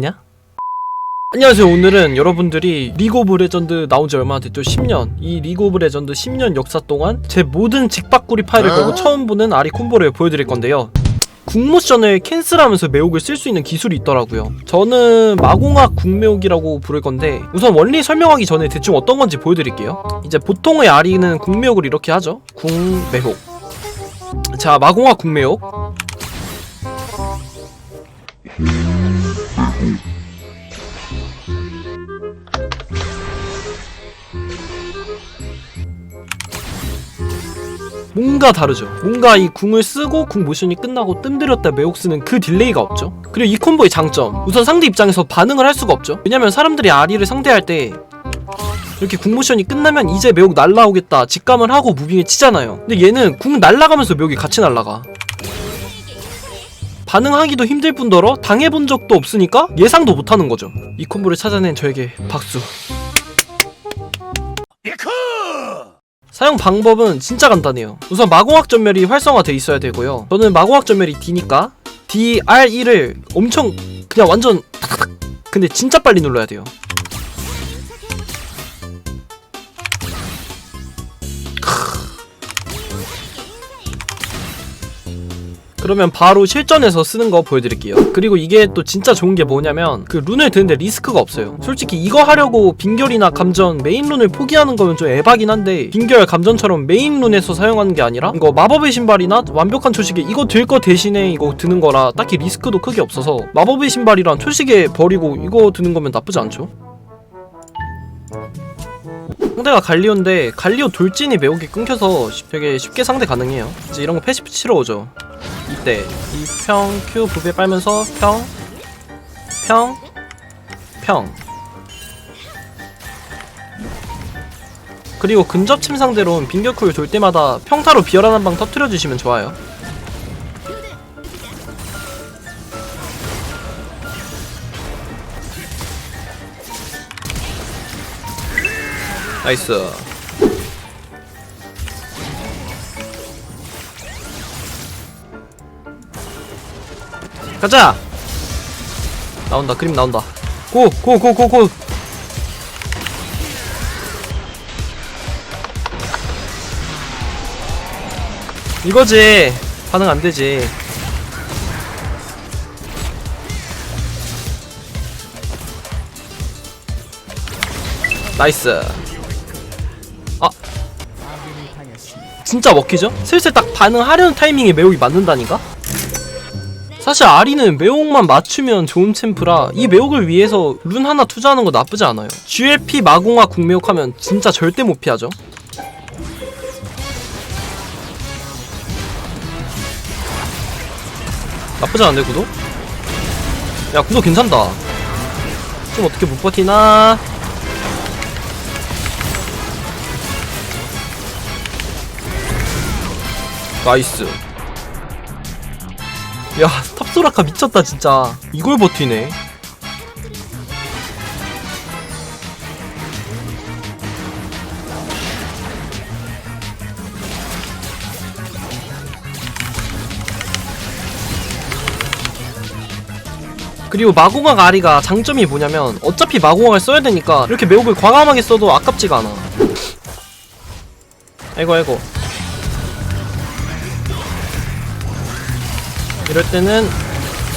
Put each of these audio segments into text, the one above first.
있냐? 안녕하세요. 오늘은 여러분들이 리그 오브 레전드 나온 지 얼마나 됐죠? 10년. 이 리그 오브 레전드 10년 역사 동안 제 모든 직박구리 파일을 걸고 처음 보는 아리 콤보를 보여드릴 건데요. 국모션을 캔슬하면서 매혹을 쓸 수 있는 기술이 있더라고요. 저는 마공학 국매혹이라고 부를 건데 우선 원리 설명하기 전에 대충 어떤 건지 보여드릴게요. 이제 보통의 아리는 국매혹을 이렇게 하죠. 국매혹. 자 마공학 국매혹 뭔가 다르죠. 뭔가 이 궁을 쓰고 궁 모션이 끝나고 뜸들였다 매혹 쓰는 그 딜레이가 없죠. 그리고 이 콤보의 장점. 우선 상대 입장에서 반응을 할 수가 없죠. 왜냐면 사람들이 아리를 상대할 때 이렇게 궁 모션이 끝나면 이제 매혹 날라오겠다 직감을 하고 무빙에 치잖아요. 근데 얘는 궁 날라가면서 매혹이 같이 날라가. 반응하기도 힘들 뿐더러 당해본 적도 없으니까 예상도 못하는 거죠. 이 콤보를 찾아낸 저에게 박수. 사용 방법은 진짜 간단해요. 우선 마공학 전멸이 활성화돼 있어야 되고요. 저는 마공학 전멸이 D니까 DRE를 엄청 그냥 완전 탁탁탁 근데 진짜 빨리 눌러야 돼요. 그러면 바로 실전에서 쓰는 거 보여드릴게요. 그리고 이게 또 진짜 좋은 게 뭐냐면 그 룬을 드는데 리스크가 없어요. 솔직히 이거 하려고 빙결이나 감전 메인 룬을 포기하는 거면 좀 에바긴 한데 빙결 감전처럼 메인 룬에서 사용하는 게 아니라 이거 마법의 신발이나 완벽한 초식에 이거 들 거 대신에 이거 드는 거라 딱히 리스크도 크게 없어서 마법의 신발이랑 초식에 버리고 이거 드는 거면 나쁘지 않죠. 상대가 갈리오인데 갈리오 돌진이 매우게 끊겨서 쉽- 되게 쉽게 상대 가능해요. 이제 이런 거 패시브 치러 오죠. 이때 이 평 Q 부배 빨면서 평, 평, 평. 그리고 근접침 상대로는 빙결쿨 돌 때마다 평타로 비열한 한 방 터트려 주시면 좋아요. 나이스. 가자. 나온다. 그림 나온다. 고, 고, 고, 고, 고. 이거지. 반응 안 되지. 나이스. 아. 진짜 먹히죠? 슬슬 딱 반응하려는 타이밍에 매혹이 맞는다니까? 사실 아리는 매혹만 맞추면 좋은 챔프라 이 매혹을 위해서 룬 하나 투자하는 거 나쁘지 않아요. GLP 마공화 국매혹 하면 진짜 절대 못 피하죠. 나쁘지 않은데 구도? 야 구도 괜찮다. 좀 어떻게 못 버티나? 나이스. 야, 탑소라카 미쳤다, 진짜. 이걸 버티네. 그리고 마공학 아리가 장점이 뭐냐면 어차피 마공학을 써야 되니까 이렇게 매혹을 과감하게 써도 아깝지가 않아. 아이고 아이고. 이럴 때는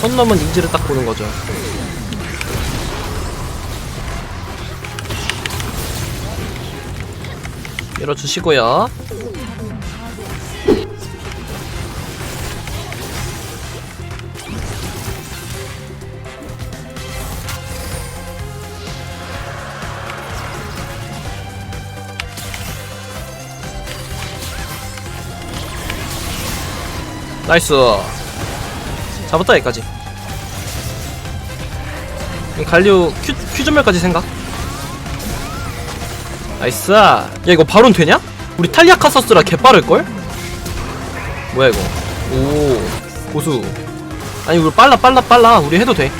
선 넘은 인지를 딱 보는 거죠. 열어주시고요. 나이스. 잡았다 여기까지. 이 갈류 큐, 큐전멸까지 생각? 나이스. 야 이거 바론 되냐? 우리 탈리아 카서스라 개빠를걸? 뭐야 이거? 오 고수. 아니 우리 빨라 빨라 빨라. 우리 해도 돼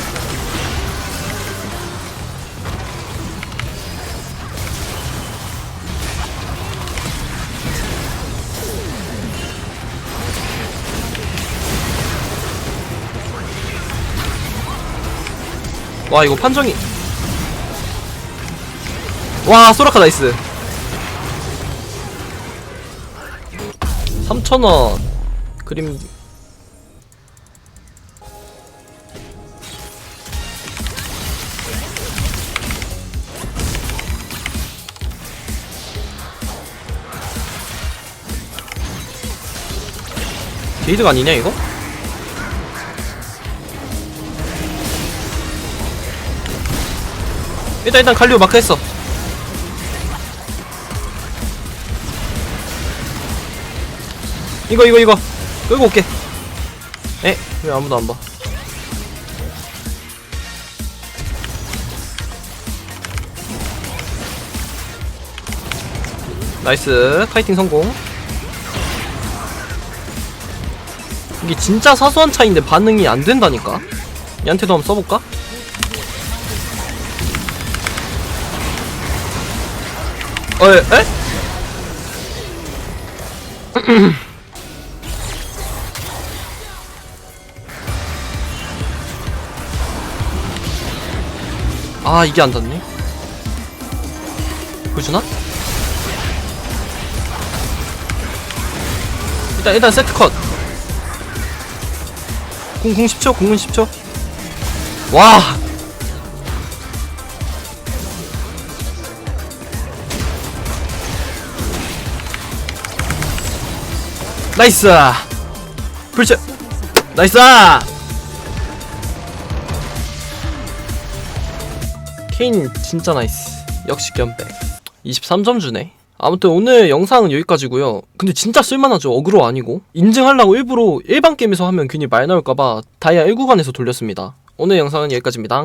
와 이거 판정이. 와 소라카 나이스. 3천원. 그림. 게이드가 아니냐 이거? 일단 일단 갈리오 마크 했어. 이거 이거 이거. 끌고 올게. 에? 왜 아무도 안봐? 나이스. 카이팅 성공. 이게 진짜 사소한 차이인데 반응이 안 된다니까? 얘한테도 한번 써볼까? 어, 에? 에? 아 이게 안 닿네 보여주나? 일단 일단 세트 컷 공공 10초 공공 10초 와 나이스. 불치 나이스. 케인 진짜 나이스. 역시 견백. 23점 주네. 아무튼 오늘 영상은 여기까지고요. 근데 진짜 쓸만하죠. 어그로 아니고. 인증하려고 일부러 일반 게임에서 하면 괜히 말 나올까봐 다이아 1구간에서 돌렸습니다. 오늘 영상은 여기까지입니다